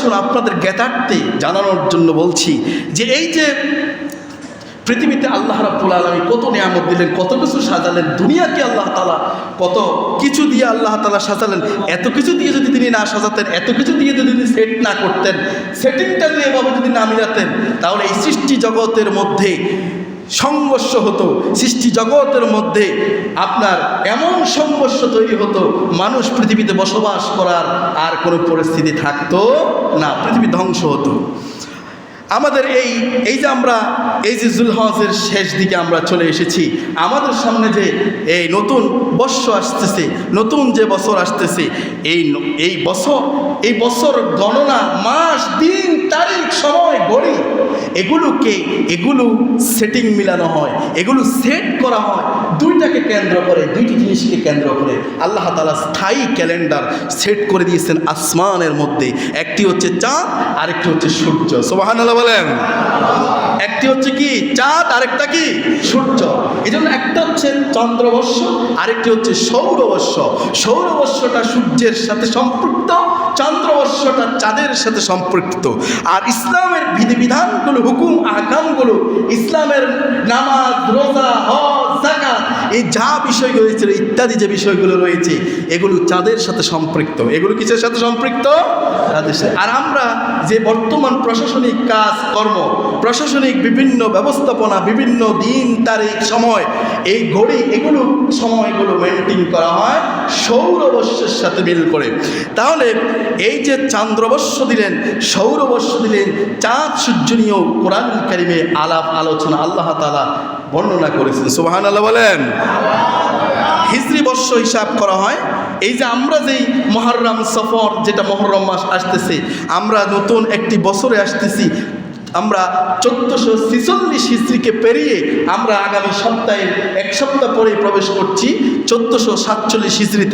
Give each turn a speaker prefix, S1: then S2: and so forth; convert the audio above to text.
S1: আসুন আপনাদের জ্ঞাতার্থে জানানোর জন্য বলছি যে এই যে পৃথিবীতে আল্লাহ রাব্বুল আলমী কত নিয়ামত দিলেন, কত কিছু সাজালেন, দুনিয়াকে আল্লাহ তালা কত কিছু দিয়ে আল্লাহ তালা সাজালেন, এত কিছু দিয়ে যদি তিনি না সাজাতেন, এত কিছু দিয়ে যদি তিনি সেট না করতেন সেটিংটা দিয়ে এভাবে যদি না মিলাতেন, তাহলে এই সৃষ্টি জগতের মধ্যে সংঘর্ষ হতো। সৃষ্টি জগতের মধ্যে আপনার এমন সংঘর্ষ তৈরি হতো, মানুষ পৃথিবীতে বসবাস করার আর কোনো পরিস্থিতি থাকতো না, পৃথিবী ধ্বংস হতো। আমাদের এই এই যে আমরা, এই যে জুলহজের শেষ দিকে আমরা চলে এসেছি, আমাদের সামনে যে এই নতুন বর্ষ আসতেছে, নতুন যে বছর আসতেছে, এই এই বছর এই বছর গণনা, মাস, দিন, তারিখ, সময় গড়ি এগুলোকে, এগুলো সেটিং মিলানো হয়, এগুলো সেট করা হয়, দুইটাকে কেন্দ্র করে, দুইটি জিনিসকে কেন্দ্র করে। আল্লাহ তালা স্থায়ী ক্যালেন্ডার সেট করে দিয়েছেন আসমানের মধ্যে। একটি হচ্ছে চাঁদ, আরেকটি হচ্ছে সূর্য। সোবাহান বলেন। একটি হচ্ছে কি? চাঁদ, আরেকটা কি? সূর্য। এই জন্য একটা হচ্ছে চন্দ্রবর্ষ আরেকটি হচ্ছে সৌরবর্ষ সৌরবর্ষটা সূর্যের সাথে সম্পৃক্ত। চন্দ্রবর্ষটা চাঁদের সাথে সম্পৃক্ত আর ইসলামের বিধিবিধানগুলো হুকুম আহকামগুলো ইসলামের নামাজ রোজা জাকাত এই যা বিষয়গুলো রয়েছে ইত্যাদি যে বিষয়গুলো রয়েছে, এগুলো চাঁদের সাথে সম্পৃক্ত। এগুলো কিসের সাথে সম্পৃক্ত? সাথে। আর আমরা যে বর্তমান প্রশাসনিক কাজ, কর্ম, প্রশাসনিক বিভিন্ন ব্যবস্থাপনা, বিভিন্ন দিন, তারিখ, সময়, এই ঘড়ি, এগুলো সময়গুলো মেনটেন করা হয় সৌরবর্ষের সাথে মিল করে। তাহলে এই যে চান্দ্রবর্ষ দিলেন, সৌরবর্ষ দিলেন চাঁদ সূর্য নিয়েও কোরআন কারিমে আলাপ আলোচনা আল্লাহ তালা বর্ণনা করেছেন। সুবাহান আল্লাহ বলেন। হিজরি বর্ষ হিসাব করা হয়, এই যে আমরা যেই মহরম সফর, যেটা মহরম মাস আসতেছে, আমরা নতুন একটি বছরে আসতেছি, আমরা চোদ্দশো ছিচল্লিশ হিজড়িকে পেরিয়ে আমরা আগামী সপ্তাহে এক সপ্তাহ পরেই প্রবেশ করছি, চোদ্দশো সাতচল্লিশ হিজড়িতে